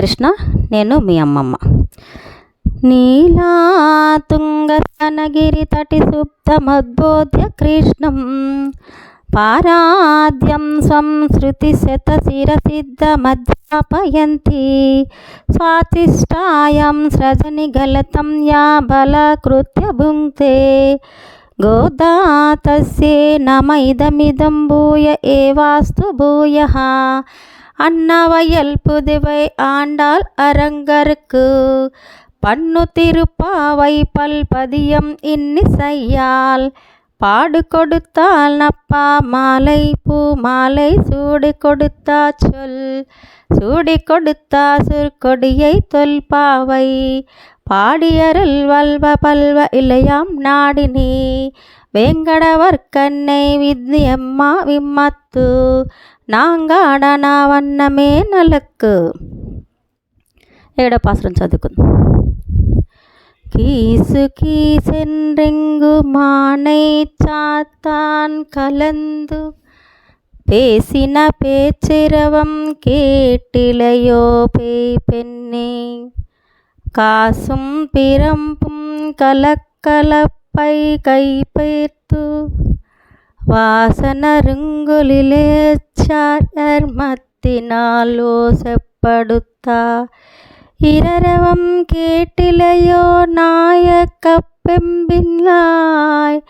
కృష్ణ నేను మీ అమ్మమ్మ. నీలా తుంగనగిరి తటి సుప్తమద్బోధ్య కృష్ణం. పారాద్యం సంస్కృతి శతశిరసిద్ధమధ్యాపయంతి స్వాతిష్టాయం సృజని గలతం యా బలకృత్య భుంక్తే. గోదాతస్యే నమ ఇదమిదం భూయ ఏవాస్తు భూయ. அண்ணாவயல் புதுவை ஆண்டாள் அரங்கருக்கு. பண்ணு திருப்பாவை பல்பதியம் இன்னிசையால். பாடு கொடுத்தால் நப்பா மாலை பூ மாலை சூடு கொடுத்தா சொல். சூடி கொடுத்தா சுற்கொடியை தொல்பாவை பாடியருள் வல்வ பல்வ இளையாம் நாடினி. வேங்கடவர் கண்ணை வித்யம்மா விம்மத்து నాంగాడ నా వన్నమే నలక్కు ఏడో పాసురం చదువుకుందాం కీసు కీసెన్రెంగు మానై చాత్తాన్ కలందు பேசின பேச்சிரவம் கேட்டிலையோ பேய் பெண்ணே காசும் பிறம்பும் கலக்கலப்பை పై కైపేర్తూ వాసన రంగులిలే చాటర్మత్తినాలో செப்படுத்தா இரரவம் கேட்டிலையோ நாயக்கப்பெம்பின்லாய்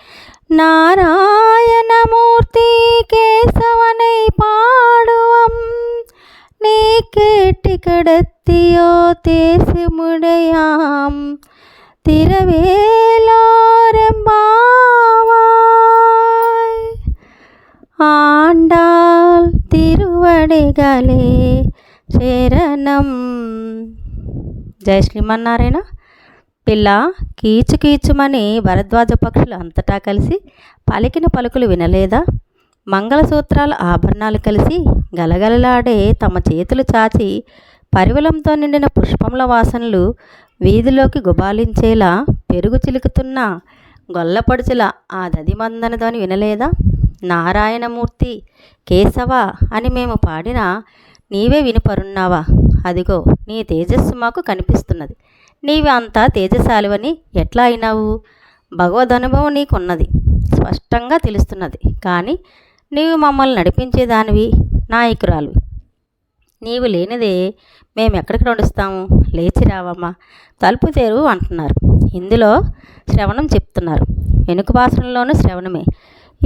நாராயணமூர்த்தி கேசவனை பாடுவம். நீ கேட்டு கிடத்தியோ தேசிமுடையாம். திரவேலோரெம்பாவாய் ఆండాల్ తిరువడిగలే శరణం జయ శ్రీమన్నారాయణ పిల్ల కీచు కీచుమని భరద్వాజ పక్షులు అంతటా కలిసి పలికిన పలుకులు వినలేదా మంగళసూత్రాల ఆభరణాలు కలిసి గలగలలాడే తమ చేతులు చాచి పరివలంతో నిండిన పుష్పముల వాసనలు వీధిలోకి గుబాలించేలా పెరుగు చిలుకుతున్న గొల్లపడుచుల ఆ దదిమందనదని వినలేదా? నారాయణమూర్తి కేశవ అని మేము పాడిన నీవే వినిపరున్నావా? అదిగో నీ తేజస్సు మాకు కనిపిస్తున్నది. నీవి అంతా తేజశాలివని ఎట్లా అయినావు? భగవదనుభవం నీకున్నది స్పష్టంగా తెలుస్తున్నది. కానీ నీవు మమ్మల్ని నడిపించేదానివి నాయకురాలు. నీవు లేనిదే మేము ఎక్కడికి నడుస్తాము? లేచి రావమ్మా. తలుపు తెరువు అంటున్నారు. ఇందులో శ్రవణం చెప్తున్నారు. వెనుక శ్రవణమే.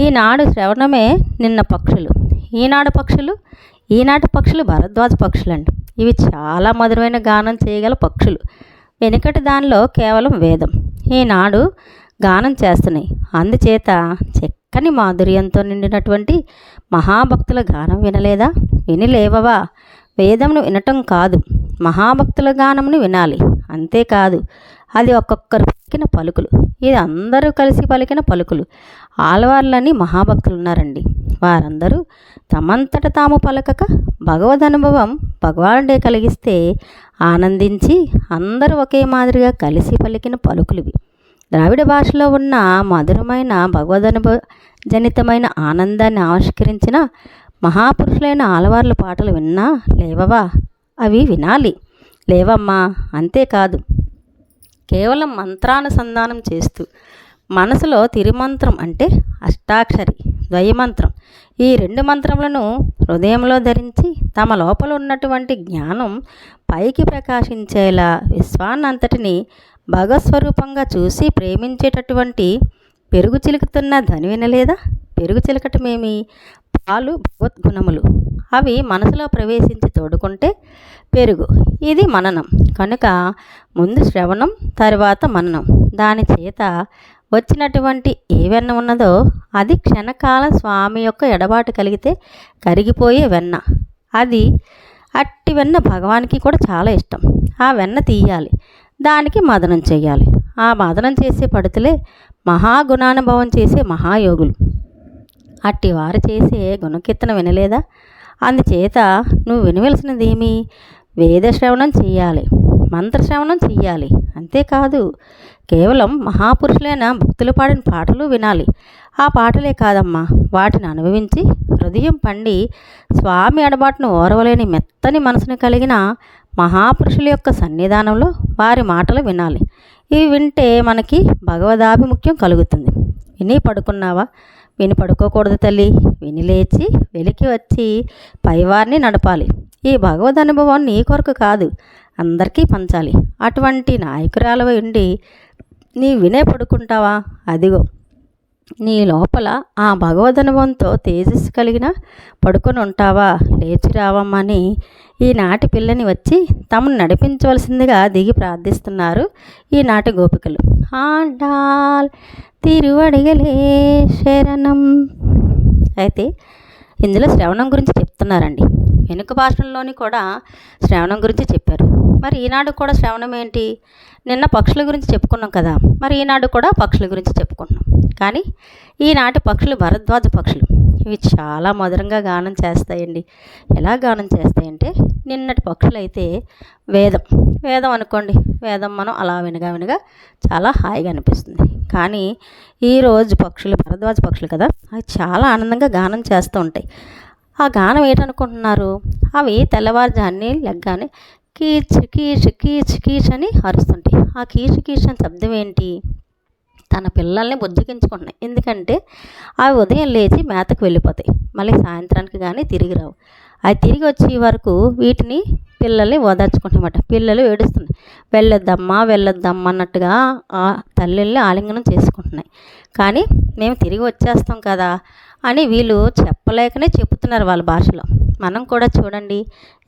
ఈనాడు శ్రవణమే నిన్న పక్షులు. ఈనాడు పక్షులు? ఈనాటి పక్షులు భరద్వాజ పక్షులండి. ఇవి చాలా మధురమైన గానం చేయగల పక్షులు. వెనుకటి దానిలో కేవలం వేదం. ఈనాడు గానం చేస్తున్నాయి. అందుచేత చక్కని మాధుర్యంతో నిండినటువంటి మహాభక్తుల గానం వినలేదా? వినిలేవవా? వేదమును వినటం కాదు. మహాభక్తుల గానమును వినాలి. అంతేకాదు అది ఒక్కొక్కరు పలికిన పలుకులు. ఇది అందరూ కలిసి పలికిన పలుకులు. ఆలవార్లని మహాభక్తులు ఉన్నారండి వారందరూ తమంతట తాము పలకక భగవద్ అనుభవం భగవానుడే కలిగిస్తే ఆనందించి అందరూ ఒకే మాదిరిగా కలిసి పలికిన పలుకులువి. ద్రావిడ భాషలో ఉన్న మధురమైన భగవదనుభవ జనితమైన ఆనందాన్ని ఆవిష్కరించిన మహాపురుషులైన ఆలవార్ల పాటలు విన్నా లేవవా? అవి వినాలి. లేవమ్మా అంతేకాదు. కేవలం మంత్రానుసంధానం చేస్తూ. మనసులో తిరుమంత్రం అంటే అష్టాక్షరి ద్వయమంత్రం ఈ రెండు మంత్రములను హృదయంలో ధరించి తమ లోపల ఉన్నటువంటి జ్ఞానం పైకి ప్రకాశించేలా విశ్వాన్నంతటిని భగస్వరూపంగా చూసి ప్రేమించేటటువంటి పెరుగు చిలుకుతున్న ధని వినలేదా పెరుగు చిలకటమేమి? పాలు భగవద్గుణములు. అవి మనసులో ప్రవేశించి తోడుకుంటే పెరుగు. ఇది మననం. కనుక ముందు శ్రవణం తర్వాత మననం. దాని చేత వచ్చినటువంటి ఏ వెన్న ఉన్నదో అది క్షణకాల స్వామి యొక్క ఎడబాటు కలిగితే కరిగిపోయే వెన్న. అది అట్టి వెన్న భగవానికి కూడా చాలా ఇష్టం. ఆ వెన్న తీయాలి. దానికి మదనం చేయాలి. ఆ మదనం చేసే పడుతులే మహాగుణానుభవం చేసే మహాయోగులు. అట్టి వారు చేసే గుణకీర్తన వినలేదా? అందుచేత నువ్వు వినవలసినదేమి? వేద శ్రవణం చెయ్యాలి మంత్రశ్రవణం చెయ్యాలి. అంతేకాదు కేవలం మహాపురుషులైన భక్తులు పాడిన పాటలు వినాలి. ఆ పాటలే కాదమ్మా వాటిని అనుభవించి హృదయం పండి స్వామి అడబాటును ఓరవలేని మెత్తని మనసును కలిగిన మహాపురుషుల యొక్క సన్నిధానంలో వారి మాటలు వినాలి. ఇవి వింటే మనకి భగవదాభిముఖ్యం కలుగుతుంది. విని పడుకున్నావా? విని పడుకోకూడదు తల్లి. విని లేచి వెలికి వచ్చి పైవారిని నడపాలి. ఈ భగవద్ అనుభవం నీ కొరకు కాదు అందరికీ పంచాలి. అటువంటి నాయకురాలు ఉండి నీ వినే పడుకుంటావా? అదిగో నీ లోపల ఆ భగవద్ తేజస్సు కలిగిన పడుకొని ఉంటావా లేచి రావమ్మని ఈనాటి పిల్లని వచ్చి తమను నడిపించవలసిందిగా దిగి ప్రార్థిస్తున్నారు ఈనాటి గోపికలు. ఆండాల్ తిరువడిగలే శరణం. అయితే ఇందులో శ్రవణం గురించి చెప్తున్నారండి. వెనుక భాషల్లోని కూడా శ్రవణం గురించి చెప్పారు. మరి ఈనాడు కూడా శ్రవణం ఏంటి? నిన్న పక్షుల గురించి చెప్పుకున్నాం కదా. మరి ఈనాడు కూడా పక్షుల గురించి చెప్పుకుంటున్నాం. కానీ ఈనాటి పక్షులు భరద్వాజ పక్షులు. ఇవి చాలా మధురంగా గానం చేస్తాయండి. ఎలా గానం చేస్తాయంటే నిన్నటి పక్షులు అయితే వేదం. వేదం అనుకోండి. వేదం మనం అలా వినగా వినగా చాలా హాయిగా అనిపిస్తుంది. కానీ ఈరోజు పక్షులు భరద్వాజ పక్షులు కదా అవి చాలా ఆనందంగా గానం చేస్తూ ఉంటాయి. ఆ గానం ఏంటనుకుంటున్నారు? అవి తెల్లవారుజాన్ని లెగ్గానే కీచ్ కీచ్ కీచ్ కీచ్ అని అరుస్తుంటాయి. ఆ కీచ్ కీచ్ అని శబ్దం ఏంటి? తన పిల్లల్ని బుజ్జగించుకుంటున్నాయి. ఎందుకంటే అవి ఉదయం లేచి మేతకు వెళ్ళిపోతాయి. మళ్ళీ సాయంత్రానికి కానీ తిరిగి రావు. అవి తిరిగి వచ్చే వరకు వీటిని పిల్లల్ని ఓదార్చుకుంటామట పిల్లలు ఏడుస్తున్నాయి. వెళ్ళొద్దమ్మా వెళ్ళొద్దమ్మా అన్నట్టుగా ఆ తల్లుల్ని ఆలింగనం చేసుకుంటున్నాయి. కానీ మేము తిరిగి వచ్చేస్తాం కదా. అని వీళ్ళు చెప్పలేకనే చెప్తున్నారు వాళ్ళ భాషలో. మనం కూడా చూడండి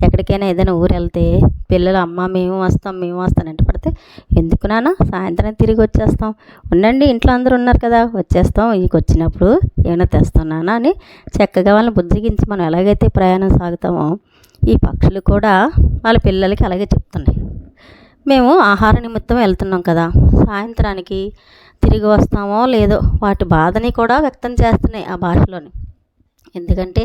ఎక్కడికైనా ఏదైనా ఊరు వెళ్తే పిల్లలు అమ్మ మేము వస్తాం మేము వస్తాం అంటే పడితే ఎందుకు నాన్న సాయంత్రం తిరిగి వచ్చేస్తాం. ఉండండి ఇంట్లో అందరూ ఉన్నారు కదా వచ్చేస్తాం. ఇంక వచ్చినప్పుడు ఏమైనా తెస్తాం నాన్న అని చక్కగా వాళ్ళని బుజ్జగించి మనం ఎలాగైతే ప్రయాణం సాగుతామో ఈ పక్షులు కూడా వాళ్ళ పిల్లలకి అలాగే చెప్తున్నాయి. మేము ఆహార నిమిత్తం వెళ్తున్నాం కదా సాయంత్రానికి తిరిగి వస్తామో లేదో వాటి బాధని కూడా వ్యక్తం చేస్తున్నాయి ఆ భాషలోని. ఎందుకంటే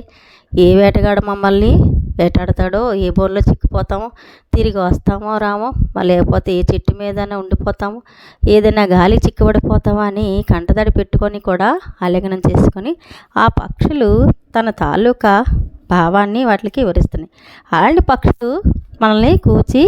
ఏ వేటగాడు మమ్మల్ని వేటాడతాడో ఏ బోర్లో చిక్కిపోతామో తిరిగి వస్తామో రామో లేకపోతే ఏ చెట్టు మీదనే ఉండిపోతామో ఏదైనా గాలి చిక్కుబడిపోతామో అని కంటదడి పెట్టుకొని కూడా ఆలింగనం చేసుకొని ఆ పక్షులు తన తాలూకా భావాన్ని వాటికి వివరిస్తున్నాయి. అలాంటి పక్షులు మనల్ని కూచి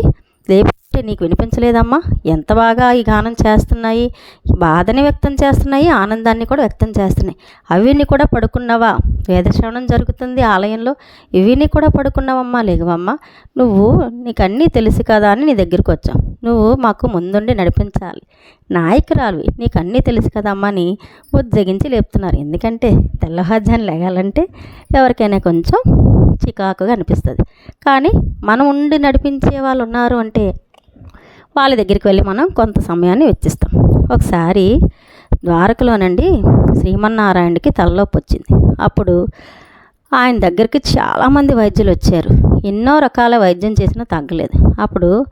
అంటే నీకు వినిపించలేదమ్మా? ఎంత బాగా ఈ గానం చేస్తున్నాయి? బాధని వ్యక్తం చేస్తున్నాయి ఆనందాన్ని కూడా వ్యక్తం చేస్తున్నాయి. అవిని కూడా పడుకున్నావా? వేదశ్రవణం జరుగుతుంది ఆలయంలో. ఇవిని కూడా పడుకున్నావమ్మా? లేవమ్మా. నువ్వు నీకు అన్నీ తెలుసు కదా అని నీ దగ్గరికి వచ్చాం. నువ్వు మాకు ముందుండి నడిపించాలి. నాయకురాలువి నీకు అన్నీ తెలుసు కదమ్మా అని ఉజ్జగించి లేపుతున్నారు. ఎందుకంటే తెల్లవారుజాను లేగాలంటే ఎవరికైనా కొంచెం చికాకుగా అనిపిస్తుంది. కానీ మనం ఉండి నడిపించే వాళ్ళు ఉన్నారు అంటే వాళ్ళ దగ్గరికి వెళ్ళి మనం కొంత సమయాన్ని వెచ్చిస్తాం. ఒకసారి ద్వారకలోనండి శ్రీమన్నారాయణకి తలలోపు వచ్చింది. అప్పుడు ఆయన దగ్గరికి చాలామంది వైద్యులు వచ్చారు. ఎన్నో రకాల వైద్యం చేసినా తగ్గలేదు. అప్పుడు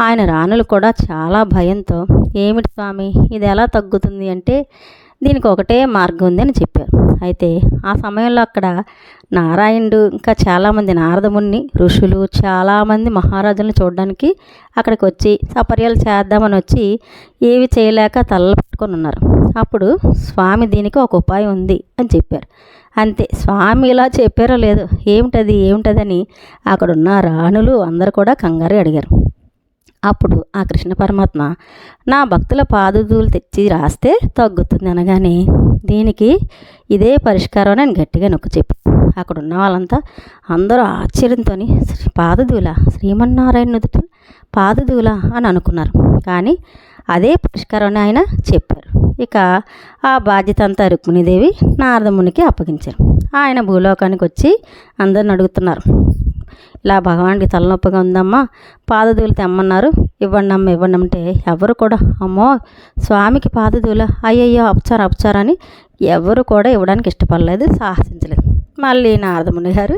ఆయన రాణులు కూడా చాలా భయంతో ఏమిటి స్వామి ఇది ఎలా తగ్గుతుంది? అంటే దీనికి ఒకటే మార్గం ఉంది అని చెప్పారు. అయితే ఆ సమయంలో అక్కడ నారాయణుడు ఇంకా చాలామంది నారదముని ఋషులు చాలామంది మహారాజులను చూడడానికి అక్కడికి వచ్చి సపర్యాలు చేద్దామని వచ్చి ఏవి చేయలేక తల్ల పెట్టుకొని ఉన్నారు. అప్పుడు స్వామి దీనికి ఒక ఉపాయం ఉంది అని చెప్పారు. అంతే స్వామి ఇలా చెప్పారో లేదో ఏమిటది ఏమిటదని అక్కడున్న రాణులు అందరు కూడా కంగారు అడిగారు. అప్పుడు ఆ కృష్ణ పరమాత్మ నా భక్తుల పాదధూలు తెచ్చి రాస్తే తగ్గుతుంది అనగానే దీనికి ఇదే పరిష్కారం అని గట్టిగా నొక్కి చెప్పి. అక్కడ ఉన్న వాళ్ళంతా అందరూ ఆశ్చర్యంతో పాదధూల శ్రీమన్నారాయణ నుదుట పాదధూల అని అనుకున్నారు. కానీ అదే పరిష్కారం అని ఆయన చెప్పారు. ఇక ఆ బాధ్యత అంతా రుక్మిణీదేవి నారదమునికి అప్పగించారు. ఆయన భూలోకానికి వచ్చి అందరిని అడుగుతున్నారు. ఇలా భగవానికి తలనొప్పిగా ఉందమ్మా. పాదధూలు తెమ్మన్నారు. ఇవ్వండి అమ్మ ఇవ్వండి అంటే ఎవరు కూడా అమ్మో స్వామికి పాదధూలు అయ్యయ్యో అప్చారు అప్చారు అని ఎవరు కూడా ఇవ్వడానికి ఇష్టపడలేదు సాహసించలేదు. మళ్ళీ నారదముని గారు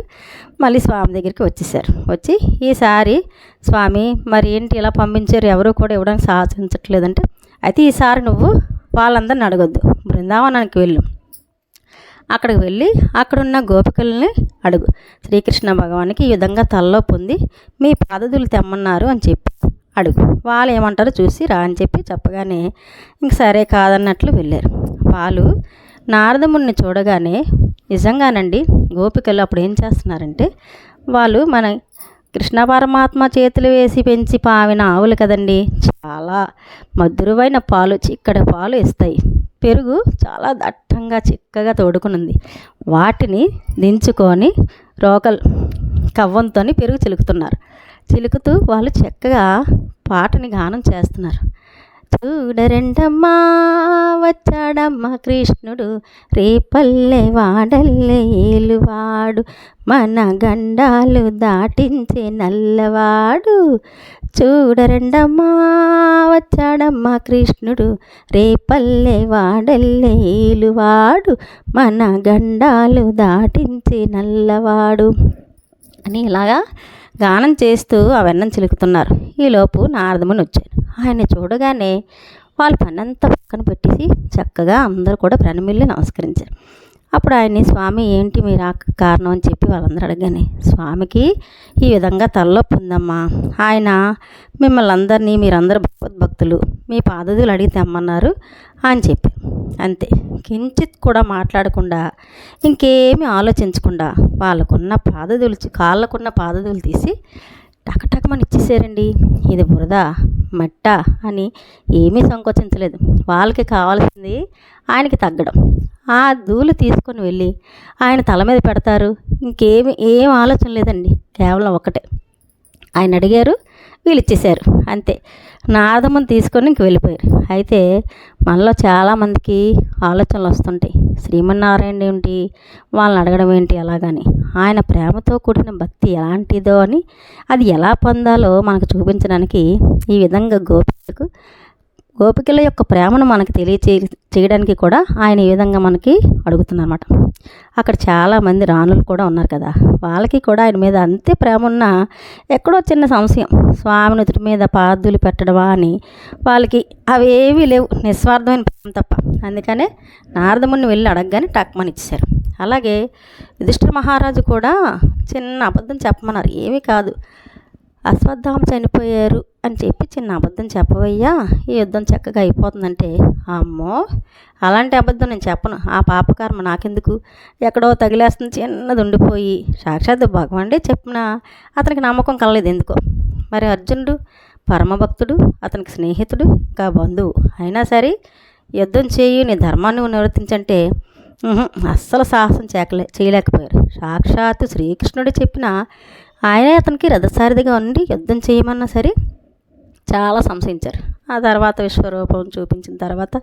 మళ్ళీ స్వామి దగ్గరికి వచ్చేసారు వచ్చి ఈసారి స్వామి మరి ఏంటి ఇలా పంపించారు ఎవరు కూడా ఇవ్వడానికి సాహసించట్లేదంటే అయితే ఈసారి నువ్వు వాళ్ళందరిని అడగొద్దు. బృందావనానికి వెళ్ళు. అక్కడికి వెళ్ళి అక్కడున్న గోపికల్ని అడుగు. శ్రీకృష్ణ భగవానికి ఈ విధంగా తలలో పొంది మీ పాదదులు తెమ్మన్నారు అని చెప్పి అడుగు. వాళ్ళు ఏమంటారో చూసి రా అని చెప్పి చెప్పగానే ఇంక సరే కాదన్నట్లు వెళ్ళారు. వాళ్ళు నారదముని చూడగానే నిజంగానండి గోపికలు అప్పుడు ఏం చేస్తున్నారంటే వాళ్ళు మన కృష్ణ పరమాత్మ చేతులు వేసి పెంచి పావిన ఆవులు కదండి. చాలా మధురమైన పాలు చిక్కడి పాలు ఇస్తాయి పెరుగు చాలా దట్టంగా చిక్కగా తోడుకునుంది. వాటిని దించుకొని రోకల్ కవ్వంతో పెరుగు చిలుకుతున్నారు. చిలుకుతూ వాళ్ళు చక్కగా పాటని గానం చేస్తున్నారు. చూడరండమ్మా వచ్చాడమ్మా కృష్ణుడు. రేపల్లె వాడల్లె ఏలువాడు. మన గండాలు దాటించే నల్లవాడు. చూడరండమ్మా వచ్చాడమ్మా కృష్ణుడు. రేపల్లె వాడల్లె ఏలువాడు. మన గండాలు దాటించే నల్లవాడు. అని ఇలాగా గానం చేస్తూ అవన్నం చిలుకుతున్నారు. ఈలోపు నారదముని వచ్చాడు. ఆయన చూడగానే వాళ్ళ పనంతా పక్కన పెట్టేసి చక్కగా అందరూ కూడా ప్రణమిల్లి నమస్కరించారు. అప్పుడు ఆయన్ని స్వామి ఏంటి మీరు ఆ కారణం అని చెప్పి వాళ్ళందరూ అడగగానే స్వామికి ఈ విధంగా తలనొప్పి ఉందమ్మా. ఆయన మిమ్మల్ని అందరినీ మీరందరూ భగవద్భక్తులు మీ పాదదులు అడిగి తెమ్మన్నారు అని చెప్పి అంతే. కించిత్ కూడా మాట్లాడకుండా ఇంకేమీ ఆలోచించకుండా వాళ్ళకున్న పాదదులు కాళ్ళకున్న పాదదులు తీసి టకటకమని ఇచ్చేసారండి. ఇది బురద మట్ట అని ఏమీ సంకోచించలేదు. వాళ్ళకి కావాల్సింది ఆయనకి తగ్గడం. ఆ ధూళి తీసుకొని వెళ్ళి ఆయన తల మీద పెడతారు. ఇంకేమి ఏం ఆలోచన లేదండి. కేవలం ఒకటే. ఆయన అడిగారు వీళ్ళు ఇచ్చేశారు అంతే నారదమ్మని తీసుకొని ఇంక వెళ్ళిపోయారు. అయితే మనలో చాలామందికి ఆలోచనలు వస్తుంటాయి. శ్రీమన్నారాయణ ఏంటి? వాళ్ళని అడగడం ఏంటి? అలాగని. ఆయన ప్రేమతో కూడిన భక్తి ఎలాంటిదో అని అది ఎలా పొందాలో మనకు చూపించడానికి ఈ విధంగా గోపికలకు గోపికల యొక్క ప్రేమను మనకు తెలియచే చేయడానికి కూడా ఆయన ఈ విధంగా మనకి అడుగుతున్నారన్నమాట. అక్కడ చాలామంది రాణులు కూడా ఉన్నారు కదా. వాళ్ళకి కూడా ఆయన మీద అంతే ప్రేమ ఉన్న ఎక్కడో చిన్న సంశయం. స్వామి మీద పాదులు పెట్టడమా అని వాళ్ళకి అవేవీ లేవు. నిస్వార్థమైన ప్రేమ తప్ప. అందుకనే నారదముని వెళ్ళి అడగగానే టక్మని ఇచ్చారు అలాగే యుధిష్ఠిర మహారాజు కూడా చిన్న అబద్ధం చెప్పమన్నారు. ఏమీ కాదు. అశ్వత్థామ చనిపోయారు. అని చెప్పి చిన్న అబద్ధం చెప్పవయ్యా? ఈ యుద్ధం చక్కగా అయిపోతుందంటే. అమ్మో! అలాంటి అబద్ధం నేను చెప్పను. ఆ పాపకర్మ నాకెందుకు? ఎక్కడో తగిలేస్తుంది చిన్నది ఉండిపోయి. సాక్షాత్ భగవానుడే చెప్పిన అతనికి నమ్మకం కలలేదు ఎందుకో. మరి అర్జునుడు పరమభక్తుడు అతనికి స్నేహితుడు ఇంకా బంధువు. అయినా సరే యుద్ధం చేయు నీ ధర్మాన్ని నివర్తించంటే అస్సలు సాహసం చేకలే చేయలేకపోయారు. సాక్షాత్తు శ్రీకృష్ణుడు చెప్పిన ఆయనే అతనికి రథసారిదిగా ఉండి యుద్ధం చేయమన్నా సరే చాలా సంశయించారు. ఆ తర్వాత విశ్వరూపం చూపించిన తర్వాత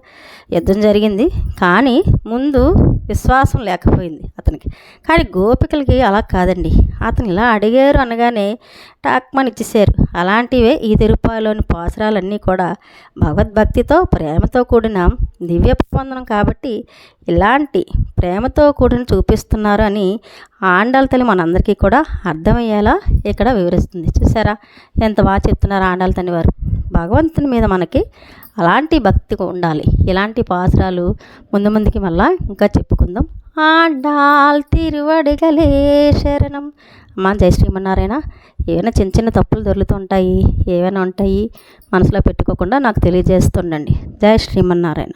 యుద్ధం జరిగింది. కానీ ముందు విశ్వాసం లేకపోయింది అతనికి. కానీ గోపికలకి అలా కాదండి. అతను ఇలా అడిగారు అనగానే టాక్మని ఇచ్చేసారు అలాంటివే ఈ తిరుపాలోని పాసురాలన్నీ కూడా భగవద్భక్తితో ప్రేమతో కూడిన దివ్య ప్రబంధనం కాబట్టి ఇలాంటి ప్రేమతో కూడిన చూపిస్తున్నారు అని ఆండాల తల్లి మనందరికీ కూడా అర్థమయ్యేలా ఇక్కడ వివరిస్తుంది. చూసారా ఎంత బాగా చెప్తున్నారు ఆండాల తల్లి వారు. భగవంతుని మీద మనకి అలాంటి భక్తి ఉండాలి. ఇలాంటి పాసురాలు ముందు ముందుకి మళ్ళా ఇంకా చెప్పుకుందాం. ఆండాల్ తిరువడిగలే శరణం. అమ్మా జై శ్రీమన్నారాయణ. ఏమైనా చిన్న చిన్న తప్పులు దొరుకుతుంటాయి ఏమైనా ఉంటాయి మనసులో పెట్టుకోకుండా నాకు తెలియజేస్తుండండి. జై శ్రీమన్నారాయణ.